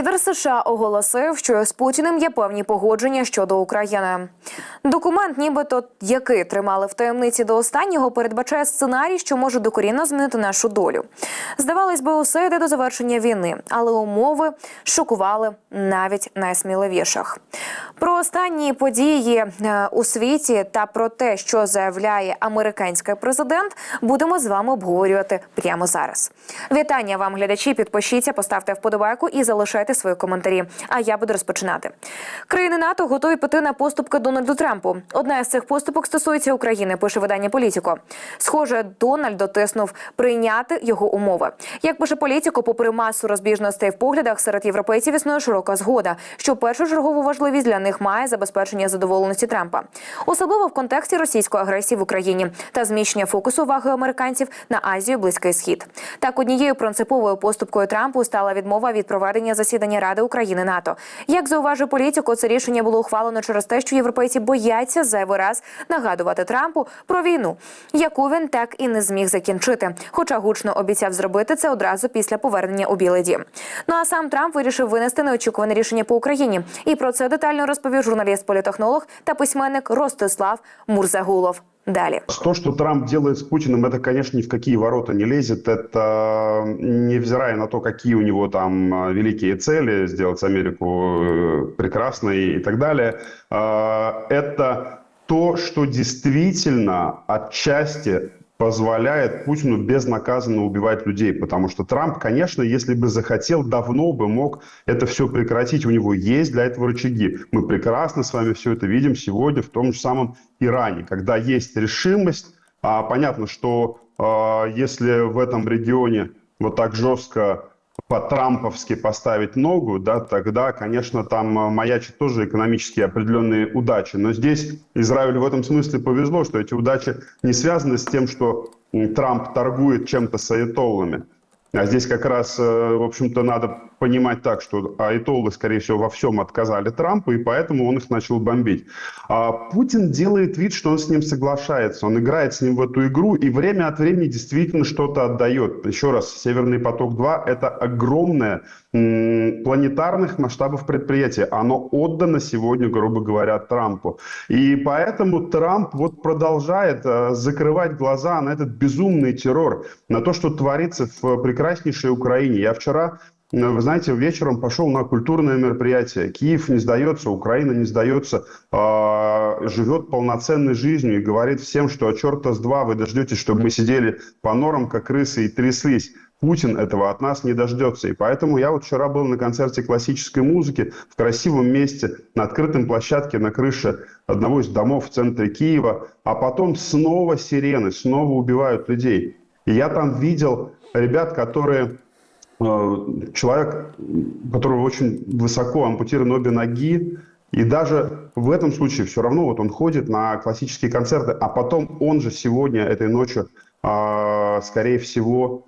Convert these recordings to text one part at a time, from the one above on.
Лідер США оголосив, що з Путіним є певні погодження щодо України. Документ, нібито який тримали в таємниці до останнього, передбачає сценарій, що може докорінно змінити нашу долю. Здавалось би, усе йде до завершення війни, але умови шокували навіть найсміливіших. Про останні події е, у світі та про те, що заявляє американський президент, будемо з вами обговорювати прямо зараз. Вітання вам, глядачі. Підпишіться, поставте вподобайку і залишайте свої коментарі. А я буду розпочинати. Країни НАТО готові піти на поступки Дональду Трампу. Одна із цих поступок стосується України. Пише видання Політіко. Схоже, Дональд дотиснув прийняти його умови. Як пише Політіко, попри масу розбіжностей в поглядах серед європейців існує широка згода, що першочергову важливість для них має забезпечення задоволеності Трампа, особливо в контексті російської агресії в Україні та зміщення фокусу уваги американців на Азію, Близький Схід. Так, однією принциповою поступкою Трампу стала відмова від проведення засідання Ради України НАТО. Як зауважує політико, це рішення було ухвалено через те, що європейці бояться зайвий раз нагадувати Трампу про війну, яку він так і не зміг закінчити, хоча гучно обіцяв зробити це одразу після повернення у Білий Дім. Ну а сам Трамп вирішив винести неочікуване рішення по Україні. І про це детально розповів журналіст-політехнолог та письменник Ростислав Мурзагулов. Далее. То, что Трамп делает с Путиным, это, конечно, ни в какие ворота не лезет. Это невзирая на то, какие у него там а, великие цели, сделать Америку э, прекрасной и так далее. А, Это то, что действительно отчасти позволяет Путину безнаказанно убивать людей. Потому что Трамп, конечно, если бы захотел, давно бы мог это все прекратить. У него есть для этого рычаги. Мы прекрасно с вами все это видим сегодня в том же самом Иране, когда есть решимость. А понятно, что э, если в этом регионе вот так жестко по-трамповски поставить ногу, да, тогда, конечно, там э, маячат тоже экономические определенные удачи. Но здесь Израилю в этом смысле повезло, что эти удачи не связаны с тем, что Трамп торгует чем-то с аятоллами. А здесь как раз, э, в общем-то, надо понимать так, что аятоллы, скорее всего, во всем отказали Трампу, и поэтому он их начал бомбить. А Путин делает вид, что он с ним соглашается, он играет с ним в эту игру, и время от времени действительно что-то отдает. Еще раз, «Северный поток-2» — это огромное м, планетарных масштабов предприятие. Оно отдано сегодня, грубо говоря, Трампу. И поэтому Трамп вот продолжает э, закрывать глаза на этот безумный террор, на то, что творится в прекраснейшей Украине. Я вчера э, вы знаете, вечером пошел на культурное мероприятие. Киев не сдается, Украина не сдается, э, живет полноценной жизнью и говорит всем, что от черта с два вы дождетесь, чтобы мы сидели по норам, как крысы, и тряслись. Путин этого от нас не дождется. И поэтому я вот вчера был на концерте классической музыки в красивом месте, на открытом площадке на крыше одного из домов в центре Киева. А потом снова сирены, снова убивают людей. И я там видел ребят, которые э, человек, у которого очень высоко ампутированы обе ноги, и даже в этом случае все равно вот он ходит на классические концерты, а потом он же сегодня, этой ночью, э, скорее всего,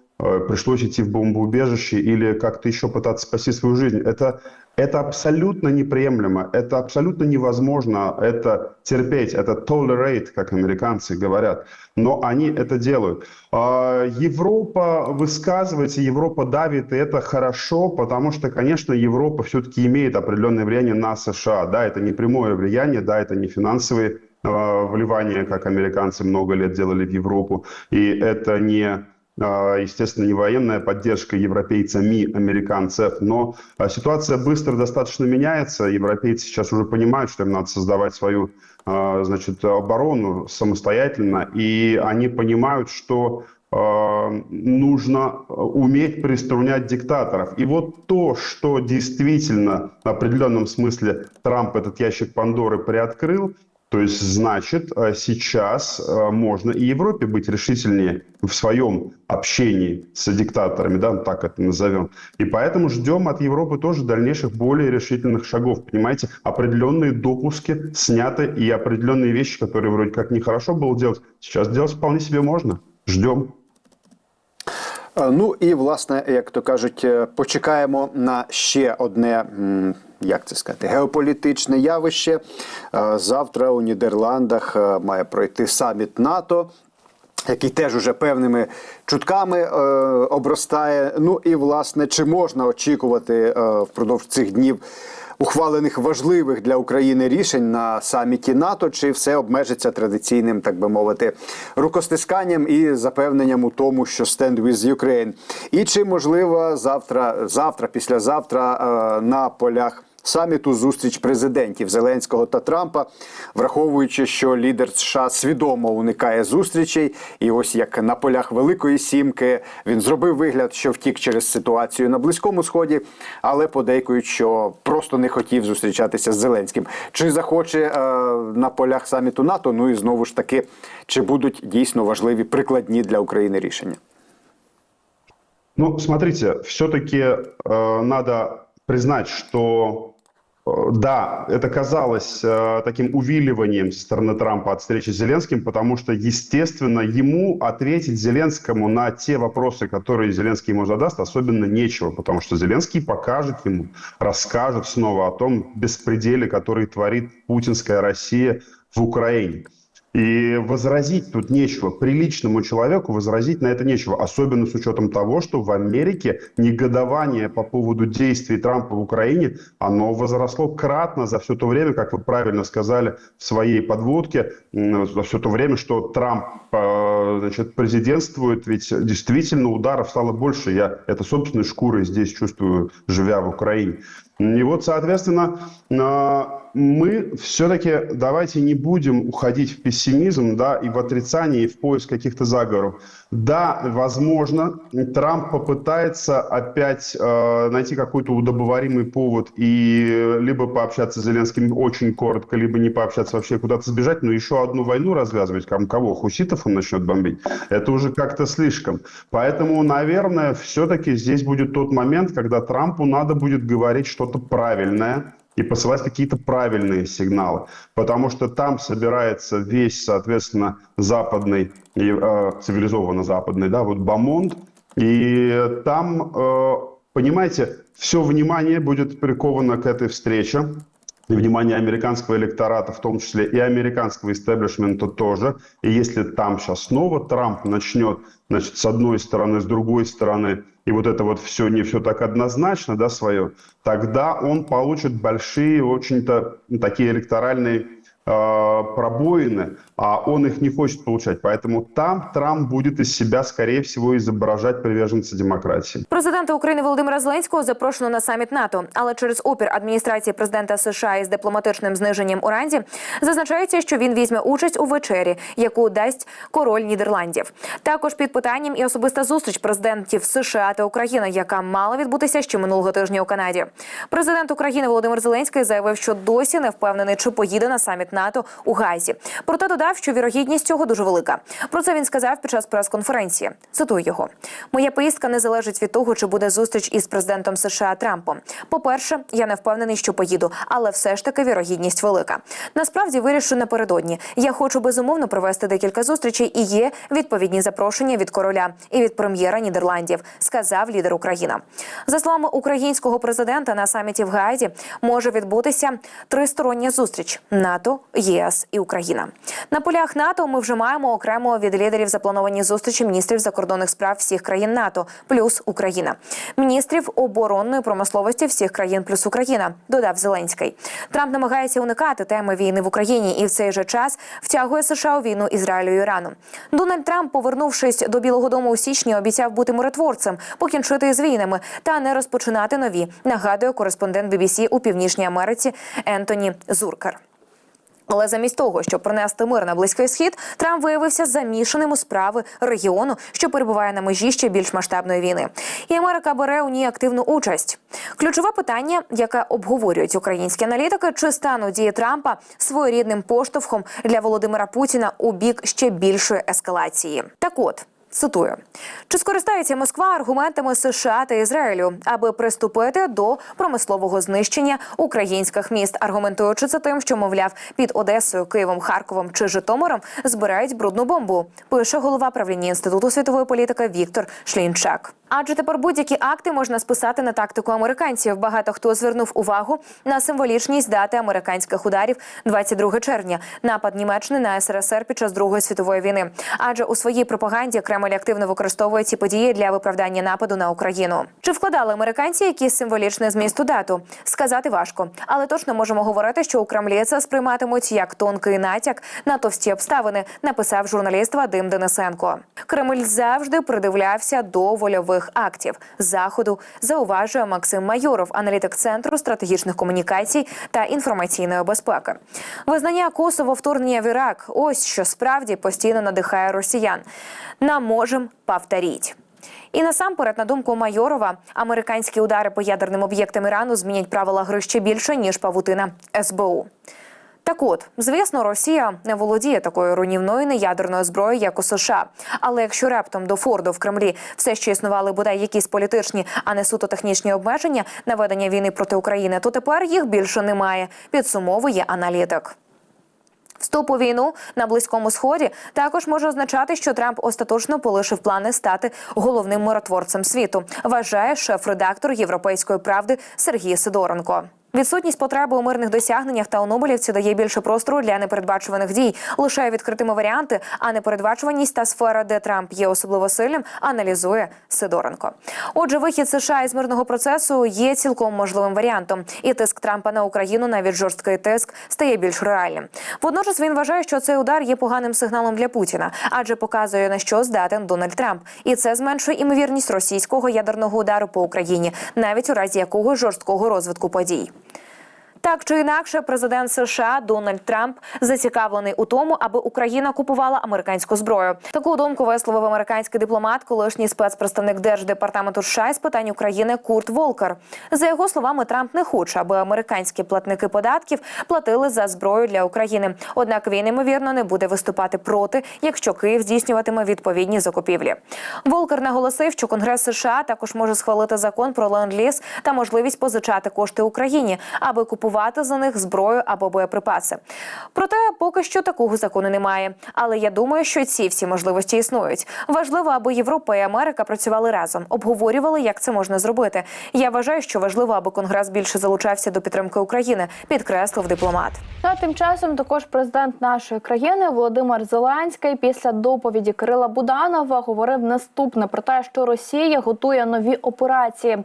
пришлось идти в бомбоубежище или как-то еще пытаться спасти свою жизнь. Это, это абсолютно неприемлемо, это абсолютно невозможно это терпеть, это tolerate, как американцы говорят, но они это делают. А, Европа высказывается, Европа давит, и это хорошо, потому что, конечно, Европа все-таки имеет определенное влияние на США. Да, это не прямое влияние, да, это не финансовые э, вливания, как американцы много лет делали в Европу, и это не а, естественно, не военная поддержка европейцами американцев, но а, ситуация быстро достаточно меняется. Европейцы сейчас уже понимают, что им надо создавать свою а, значит, оборону самостоятельно, и они понимают, что нужно уметь приструнять диктаторов. И вот то, что действительно в определенном смысле Трамп этот ящик Пандоры приоткрыл, то есть, значит, э, сейчас э, можно и Европе быть решительнее в своем общении с диктаторами, да, так это назовем. И поэтому ждем от Европы тоже дальнейших более решительных шагов. Понимаете, определенные допуски сняты и определенные вещи, которые вроде как нехорошо было делать, сейчас делать вполне себе можно. Ждем. Е, Ну і власне, як то кажуть, е, почекаємо на ще одне. Як це сказати, геополітичне явище. Е, Завтра у Нідерландах має пройти саміт НАТО. який теж уже певними чутками обростає. Ну і власне, чи можна очікувати впродовж цих днів ухвалених важливих для України рішень на саміті НАТО, чи все обмежиться традиційним, так би мовити, рукостисканням і запевненням у тому, що stand with Ukraine? І чи можливо завтра, завтра, післязавтра е, на полях саміту зустріч президентів Зеленського та Трампа, враховуючи, що лідер США свідомо уникає зустрічей, і ось як на полях Великої Сімки він зробив вигляд, що втік через ситуацію на близькому сході, але подейкують, що просто не хотів зустрічатися з Зеленським. Чи захоче е, на полях саміту НАТО? Ну і знову ж таки, чи будуть дійсно важливі прикладні для України рішення? Ну, смотрите, все-таки э, надо признать, что да, это казалось э, таким увиливанием со стороны Трампа от встречи с Зеленским, потому что, естественно, ему ответить Зеленскому на те вопросы, которые Зеленский ему задаст, особенно нечего, потому что Зеленский покажет ему, расскажет снова о том беспределе, который творит путинская Россия в Украине. И возразить тут нечего. Приличному человеку возразить на это нечего. Особенно с учетом того, что в Америке негодование по поводу действий Трампа в Украине, оно возросло кратно за все то время, как вы правильно сказали в своей подводке, за все то время, что Трамп значит, президентствует, ведь действительно ударов стало больше. Я это собственной шкурой здесь чувствую, живя в Украине. И вот, соответственно, э, мы все-таки давайте не будем уходить в пессимизм, да, и в отрицание, и в поиск каких-то заговоров. Да, возможно, Трамп попытается опять э, найти какой-то удобоваримый повод и либо пообщаться с Зеленским очень коротко, либо не пообщаться вообще куда-то сбежать, но еще одну войну развязывать, ком- кого, хуситов он начнет бомбить, это уже как-то слишком. Поэтому, наверное, все-таки здесь будет тот момент, когда Трампу надо будет говорить что-то правильное, и посылать какие-то правильные сигналы, потому что там собирается весь, соответственно, западный, э, цивилизованно западный, да, вот Бамонт, и там, э, понимаете, все внимание будет приковано к этой встрече, и внимание американского электората, в том числе и американского истеблишмента тоже. И если там сейчас снова Трамп начнет, значит, с одной стороны, с другой стороны, и вот это вот все не все так однозначно, да, свое, тогда он получит большие, очень-то такие электоральные пробоины, а он их не хочет получать. Поэтому там Трамп будет из себя, скорее всего, изображать приверженца демократии. Президента України Володимира Зеленського запрошено на саміт НАТО, але через опір адміністрації президента США із дипломатичним зниженням у ранді зазначається, що він візьме участь у вечері, яку дасть король Нідерландів. Також під питанням і особиста зустріч президентів США та України, яка мала відбутися ще минулого тижня у Канаді. Президент України Володимир Зеленський заявив, що досі не впевнений, чи поїде на саміт НАТО у Газі. Проте додав, що вірогідність цього дуже велика. Про це він сказав під час прес-конференції. Цитую його: моя поїздка не залежить від того, чи буде зустріч із президентом США Трампом. По-перше, я не впевнений, що поїду, але все ж таки вірогідність велика. Насправді вирішу напередодні. Я хочу безумовно провести декілька зустрічей і є відповідні запрошення від короля і від прем'єра Нідерландів, сказав лідер України. За словами українського президента, на саміті в Гаазі може відбутися тристороння зустріч НАТО, ЄС і Україна. На полях НАТО ми вже маємо окремо від лідерів заплановані зустрічі міністрів закордонних справ всіх країн НАТО плюс Україна, міністрів оборонної промисловості всіх країн плюс Україна. Додав Зеленський. Трамп намагається уникати теми війни в Україні і в цей же час втягує США у війну Ізраїлю і Ірану. Дональд Трамп, повернувшись до Білого Дому у січні, обіцяв бути миротворцем, покінчити з війнами та не розпочинати нові. Нагадує кореспондент BBC у Північній Америці Ентоні Зуркер. Але замість того, щоб принести мир на близький схід, Трамп виявився замішаним у справи регіону, що перебуває на межі ще більш масштабної війни. І Америка бере у ній активну участь. Ключове питання, яке обговорюють українські аналітики, чи стануть дії Трампа своєрідним поштовхом для Володимира Путіна у бік ще більшої ескалації. Так от. Цитую: чи скористається Москва аргументами США та Ізраїлю, аби приступити до промислового знищення українських міст, аргументуючи це тим, що мовляв під Одесою, Києвом, Харковом чи Житомиром збирають брудну бомбу, пише голова правління інституту світової політики Віктор Шлінчак. Адже тепер будь-які акти можна списати на тактику американців. Багато хто звернув увагу на символічність дати американських ударів 22 червня, напад Німеччини на СРСР під час Другої світової війни. Адже у своїй пропаганді Кремль активно використовує ці події для виправдання нападу на Україну. Чи вкладали американці якийсь символічний зміст у дату? Сказати важко, але точно можемо говорити, що у Кремлі це сприйматимуть як тонкий натяк на товсті обставини, написав журналіст Вадим Денисенко. Кремль завжди придивлявся до вольових актів заходу. Зауважує Максим Майоров, аналітик центру стратегічних комунікацій та інформаційної безпеки. Визнання Косово вторгнення в Ірак. Ось що справді постійно надихає росіян. Нам можем повторіть. І насамперед, на думку Майорова, американські удари по ядерним об'єктам Ірану змінять правила гри ще більше ніж павутина СБУ. Так от, звісно, Росія не володіє такою руйнівною неядерною зброєю, як у США. Але якщо раптом до Форду в Кремлі все ще існували бодай якісь політичні, а не суто технічні обмеження на ведення війни проти України, то тепер їх більше немає. Підсумовує аналітик. Вступ у війну на близькому сході також може означати, що Трамп остаточно полишив плани стати головним миротворцем світу. Вважає шеф-редактор Європейської правди Сергій Сидоренко. Відсутність потреби у мирних досягненнях та у Нобелівці дає більше простору для непередбачуваних дій, лишає відкритими варіанти, а непередбачуваність та сфера, де Трамп є особливо сильним, аналізує Сидоренко. Отже, вихід США із мирного процесу є цілком можливим варіантом, і тиск Трампа на Україну, навіть жорсткий тиск, стає більш реальним. Водночас він вважає, що цей удар є поганим сигналом для Путіна, адже показує на що здатен Дональд Трамп, і це зменшує імовірність російського ядерного удару по Україні, навіть у разі якогось жорсткого розвитку подій. Так чи інакше, президент США Дональд Трамп зацікавлений у тому, аби Україна купувала американську зброю. Таку думку висловив американський дипломат, колишній спецпредставник держдепартаменту США з питань України Курт Волкер. За його словами, Трамп не хоче, аби американські платники податків платили за зброю для України. Однак він ймовірно не буде виступати проти, якщо Київ здійснюватиме відповідні закупівлі. Волкер наголосив, що Конгрес США також може схвалити закон про ленд-ліз та можливість позичати кошти Україні, аби купувати за них зброю або боєприпаси. Проте поки що такого закону немає. Але я думаю, що ці всі можливості існують. Важливо, аби Європа і Америка працювали разом, обговорювали, як це можна зробити. Я вважаю, що важливо, аби Конгрес більше залучався до підтримки України, підкреслив дипломат. Ну, а тим часом також президент нашої країни Володимир Зеленський після доповіді Кирила Буданова говорив наступне про те, що Росія готує нові операції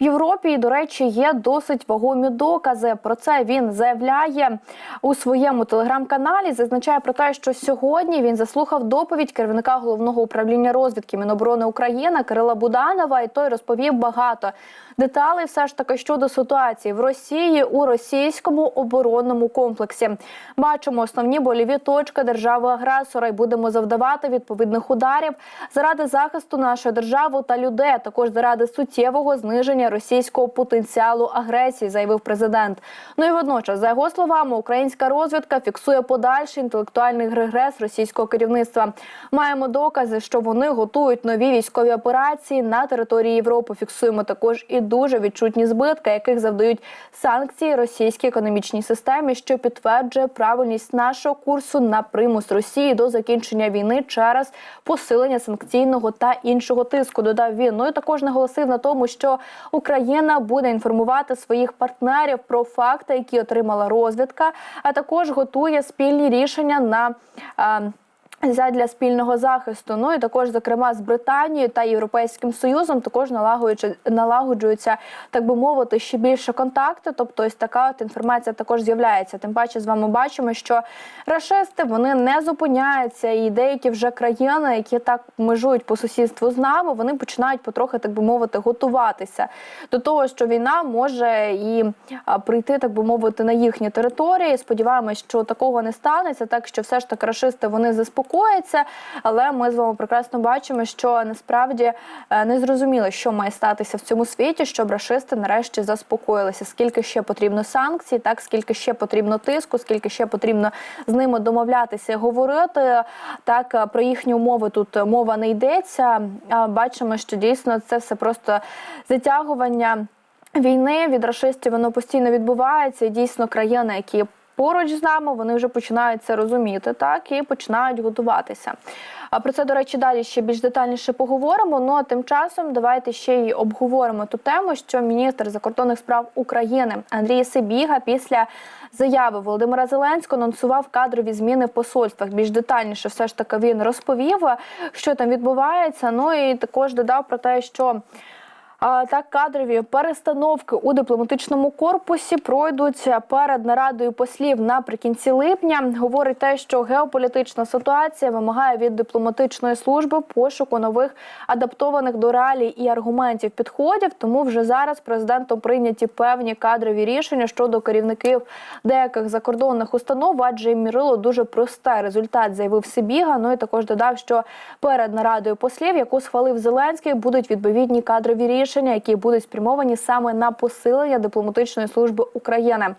в Європі. І, до речі, є досить вагомі докази. Про це він заявляє у своєму телеграм-каналі. Зазначає про те, що сьогодні він заслухав доповідь керівника головного управління розвідки Міноборони України Кирила Буданова, і той розповів багато деталей, все ж таки щодо ситуації в Росії у російському оборонному комплексі. Бачимо основні больові точки держави-агресора і будемо завдавати відповідних ударів заради захисту нашої держави та людей, а також заради суттєвого зниження російського потенціалу агресії, заявив президент. Ну і водночас, за його словами, українська розвідка фіксує подальший інтелектуальний регрес російського керівництва. Маємо докази, що вони готують нові військові операції на території Європи. Фіксуємо також і дуже відчутні збитки, яких завдають санкції російській економічній системі, що підтверджує правильність нашого курсу на примус Росії до закінчення війни через посилення санкційного та іншого тиску. Додав він. Ну і також наголосив на тому, що Україна буде інформувати своїх партнерів про факти, які отримала розвідка, а також готує спільні рішення на. Задля спільного захисту, ну і також, зокрема, з Британією та Європейським Союзом також налагоджуються, так би мовити, ще більше контакти. Тобто, ось така от інформація також з'являється. Тим паче, з вами бачимо, що рашисти вони не зупиняються, і деякі вже країни, які так межують по сусідству з нами, вони починають потрохи, так би мовити, готуватися до того, що війна може і прийти, так би мовити, на їхні території. Сподіваємось, що такого не станеться, так що все ж таки рашисти вони заспокоюють скоїться. Але ми з вами прекрасно бачимо, що насправді е, не зрозуміло, що має статися в цьому світі, щоб рашисти нарешті заспокоїлися. Скільки ще потрібно санкцій, так скільки ще потрібно тиску, скільки ще потрібно з ними домовлятися, говорити. Так е, про їхні умови тут мова не йдеться. Бачимо, що дійсно це все просто затягування. Війни від рашистів воно постійно відбувається, і дійсно країни, які поруч з нами, вони вже починають це розуміти, так і починають готуватися. А про це, до речі, далі ще більш детальніше поговоримо. Ну а тим часом давайте ще й обговоримо ту тему, що міністр закордонних справ України Андрій Сибіга після заяви Володимира Зеленського анонсував кадрові зміни в посольствах. Більш детальніше все ж таки він розповів, що там відбувається. Ну і також додав про те, що. А, Так, кадрові перестановки у дипломатичному корпусі пройдуть перед нарадою послів наприкінці липня. Говорить те, що геополітична ситуація вимагає від дипломатичної служби пошуку нових адаптованих до реалій і аргументів підходів. Тому вже зараз президентом прийняті певні кадрові рішення щодо керівників деяких закордонних установ, адже мірило дуже просте результат, заявив Сибіга. Ну і також додав, що перед нарадою послів, яку схвалив Зеленський, будуть відповідні кадрові рішення, які будуть спрямовані саме на посилення дипломатичної служби України.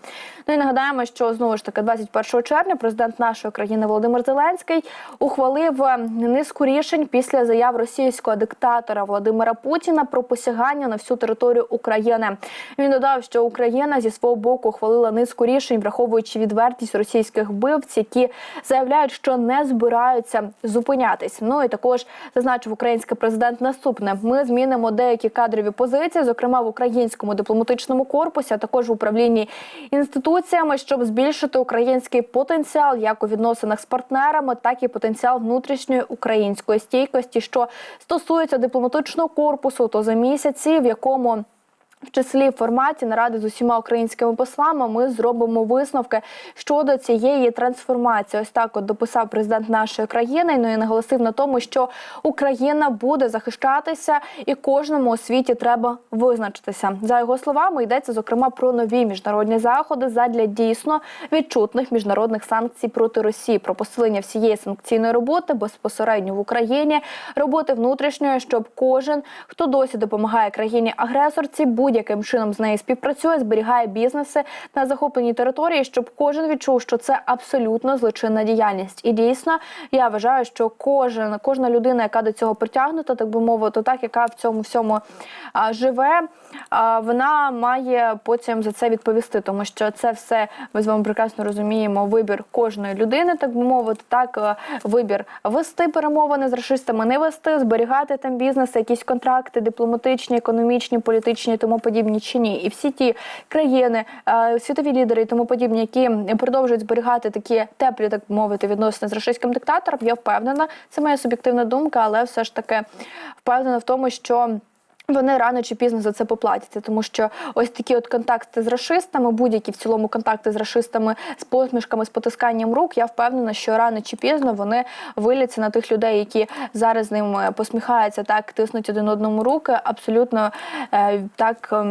Ну і нагадаємо, що знову ж таки 21 червня президент нашої країни Володимир Зеленський ухвалив е, низку рішень після заяв російського диктатора Володимира Путіна про посягання на всю територію України. Він додав, що Україна зі свого боку ухвалила низку рішень, враховуючи відвертість російських вбивць, які заявляють, що не збираються зупинятись. Ну і також зазначив український президент наступне: ми змінимо деякі кадрові позиції, зокрема в українському дипломатичному корпусі, а також в управлінні інституціями, щоб збільшити український потенціал як у відносинах з партнерами, так і потенціал внутрішньої української стійкості, що стосується дипломатичного корпусу, то за місяці, в якому в числі форматі наради з усіма українськими послами ми зробимо висновки щодо цієї трансформації. Ось так от дописав президент нашої країни. Ну і наголосив на тому, що Україна буде захищатися, і кожному у світі треба визначитися. За його словами, йдеться зокрема про нові міжнародні заходи задля дійсно відчутних міжнародних санкцій проти Росії, про посилення всієї санкційної роботи безпосередньо в Україні, роботи внутрішньої, щоб кожен, хто досі допомагає країні агресорці, будь-яким чином з нею співпрацює, зберігає бізнеси на захопленій території, щоб кожен відчув, що це абсолютно злочинна діяльність. І дійсно, я вважаю, що кожен, кожна людина, яка до цього притягнута, так би мовити, так яка в цьому всьому а, живе, а, вона має потім за це відповісти, тому що це все ми з вами прекрасно розуміємо. Вибір кожної людини, так би мовити, так е, вибір вести перемовини з расистами, не вести, зберігати там бізнес, якісь контракти, дипломатичні, економічні, політичні тому подібні чи ні. І всі ті країни, е, світові лідери і тому подібні, які продовжують зберігати такі теплі, так мовити, відносини з російським диктатором. Я впевнена, це моя суб'єктивна думка, але все ж таки впевнена в тому, що. Вони рано чи пізно за це поплатяться, тому що ось такі от контакти з расистами, будь-які в цілому контакти з расистами, з посмішками, з потисканням рук. Я впевнена, що рано чи пізно вони виляться на тих людей, які зараз з ним посміхаються, так тиснуть один одному руки. Абсолютно е, так.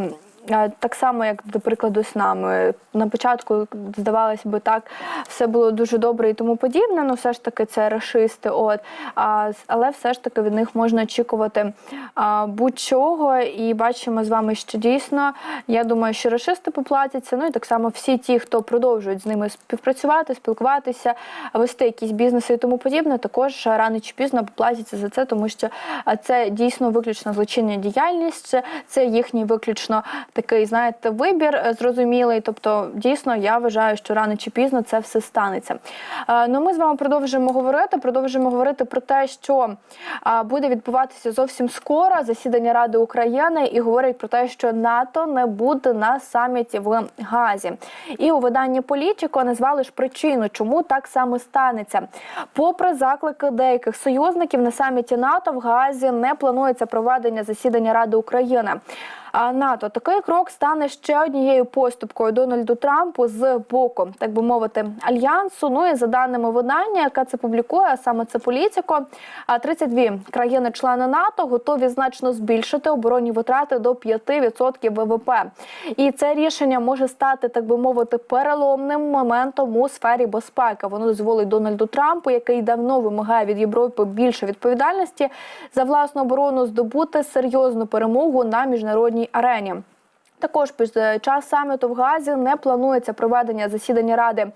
Так само, як до прикладу, з нами на початку здавалось би так, все було дуже добре і тому подібне. Ну, все ж таки, це расисти. От а, але все ж таки від них можна очікувати будь-чого. І бачимо з вами, що дійсно я думаю, що расисти поплатяться. Ну і так само всі ті, хто продовжують з ними співпрацювати, спілкуватися, вести якісь бізнеси і тому подібне, також рано чи пізно поплатяться за це, тому що це дійсно виключно злочинна діяльність, це їхній виключно такий, знаєте, вибір е, зрозумілий. Тобто, дійсно, я вважаю, що рано чи пізно це все станеться. Е, Ну, ми з вами продовжуємо говорити. Продовжуємо говорити про те, що буде відбуватися зовсім скоро засідання Ради України, і говорять про те, що НАТО не буде на саміті в Газі. І у виданні Політіко назвали ж причину, чому так саме станеться. Попри заклики деяких союзників на саміті НАТО в Газі не планується проведення засідання Ради України. НАТО. Такий крок стане ще однією поступкою Дональду Трампу з боку, так би мовити, альянсу. Ну і за даними видання, яке це публікує, а саме це політико. А 32 країни-члени НАТО готові значно збільшити оборонні витрати до 5% ВВП. І це рішення може стати, так би мовити, переломним моментом у сфері безпеки. Воно дозволить Дональду Трампу, який давно вимагає від Європи більше відповідальності за власну оборону, здобути серйозну перемогу на міжнародній арені. Також під е, час саміту в Газі не планується проведення засідання Ради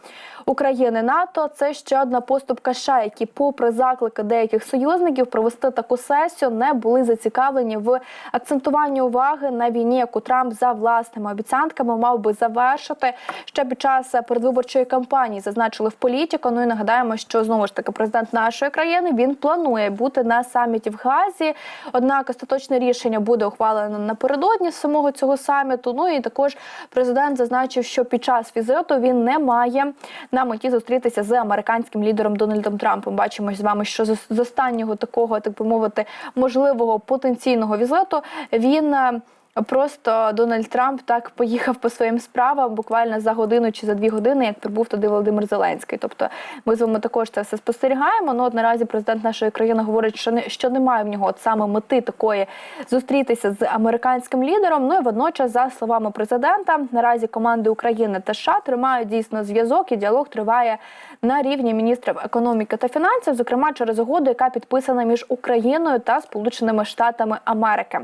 України НАТО. Це ще одна поступка США, які, попри заклики деяких союзників провести таку сесію, не були зацікавлені в акцентуванні уваги на війні, яку Трамп за власними обіцянками мав би завершити ще під час передвиборчої кампанії. Зазначили в політику. Ну і нагадаємо, що знову ж таки президент нашої країни він планує бути на саміті в Газі. Однак остаточне рішення буде ухвалено напередодні самого цього саміту. Ну і також президент зазначив, що під час візиту він не має на меті зустрітися з американським лідером Дональдом Трампом. Бачимо з вами, що з з останнього такого, так би мовити, можливого потенційного візиту він. Просто Дональд Трамп так поїхав по своїм справам буквально за годину чи за дві години, як прибув туди Володимир Зеленський. Тобто ми з вами також це все спостерігаємо. Ну от наразі президент нашої країни говорить, що не що немає в нього от саме мети такої зустрітися з американським лідером. Ну і водночас, за словами президента, наразі команди України та США тримають дійсно зв'язок і діалог триває на рівні міністрів економіки та фінансів, зокрема через угоду, яка підписана між Україною та Сполученими Штатами Америки.